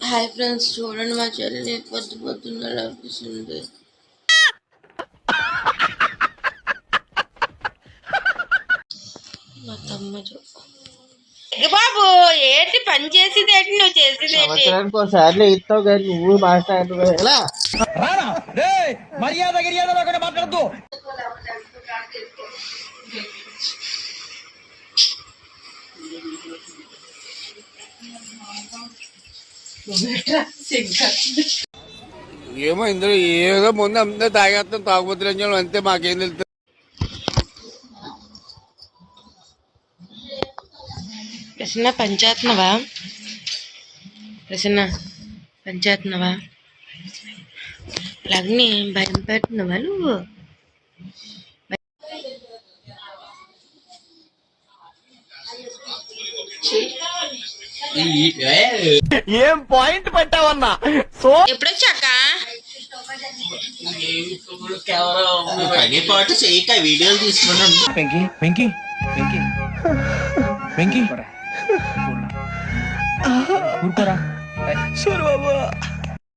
Hi friends చూడండి మా చెల్లి పొద్దు పొద్దున్న లభిస్తుంది. మా తమ్మ చూ ఏ బాబు ఏంటి పని చేసేది ఏంటి? నువ్వు చేసేది ఏంటి? ఒకసారి ఇస్తావు కానీ నువ్వు మాట్లాడు ఎలా? మర్యాద గిర్యాద లేకుండా మాట్లాడద్దు. ఏమో ఇందులో ఏదో ముందు అంతా తాగేస్తాం తాగుబోతులు అని అంతే మాకేం తెలుస్తుంది ప్రసన్న పంచేస్తున్నావా ప్రసన్న పంచేస్తున్నావా లగ్ని భయం పెడుతున్నావా నువ్వు? ఏం పాయింట్ పెట్టావన్నా? సో ఎప్పుడొచ్చాక పని పాటు చేయక వీడియోలు తీసుకున్నాను వెంకీ వెంకీ వెంకీ. వెంకీ. ఊరుకోరా సూరు బాబు